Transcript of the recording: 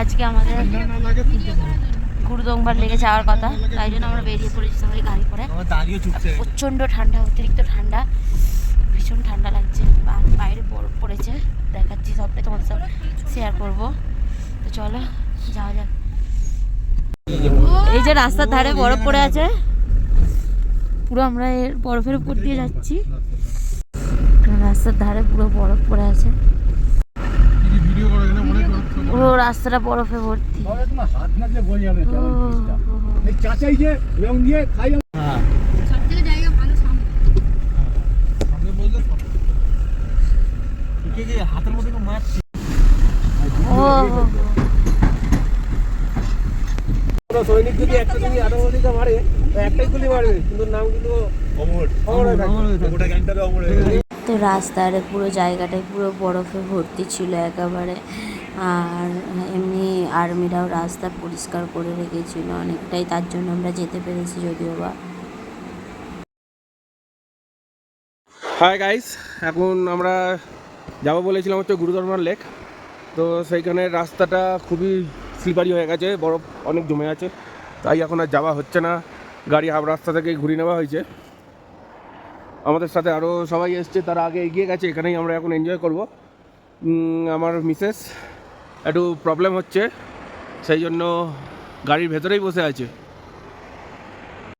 আজকে আমাদের গুরুদংবার লেগে যাওয়ার কথা তাই জন্য আমরা বেরিয়ে পড়েছি সবাই গাড়ি করে। প্রচণ্ড ঠান্ডা অতিরিক্ত ঠান্ডা ভীষণ ঠান্ডা লাগছে। বাইরে বরফ পড়েছে দেখাচ্ছি সবটাই তোমার সাথে শেয়ার করব। তো চলো যাওয়া যাক। এই যে রাস্তার ধারে বরফ পড়ে আছে। পুরো আমরা এর বরফের উপর দিয়ে যাচ্ছি। রাস্তার ধারে পুরো বরফ পড়ে আছে ভিডিও করে এখানে অনেক লোক ছিল। পুরো রাস্তাটা বরফে ভর্তি। হাত বোঝা যাবে ও, এই চাচাই যে রং দিয়ে খাই হ্যাঁ। সামনে। বললে সব। কে যে হাতের মধ্যে কেউ ও, সৈনিক যদি একটা মারে একটাই গুলি মারবে কিন্তু গেছে তো রাস্তার পুরো জায়গাটাই পুরো বরফে ভর্তি ছিল একেবারে। আর এমনি আর্মিরাও রাস্তা পরিষ্কার করে রেখেছিল, অনেকটাই তার জন্য আমরা যেতে পেরেছি যদিও বা। হাই গাইস এখন আমরা যাব বলেছিলাম হচ্ছে গুরুধর্মার লেক। তো সেইখানে রাস্তাটা খুবই স্লিপারি হয়ে গেছে, বরফ অনেক জমে আছে, তাই এখন আর যাওয়া হচ্ছে না। গাড়ি হাফ রাস্তা থেকে ঘুরিয়ে নেওয়া হয়েছে। আমাদের সাথে আরও সবাই এসছে, তারা আগে এগিয়ে গেছে, এখানেই আমরা এখন এনজয় করব। আমার মিসেস একটু প্রবলেম হচ্ছে সেই জন্য গাড়ির ভেতরেই বসে আছে।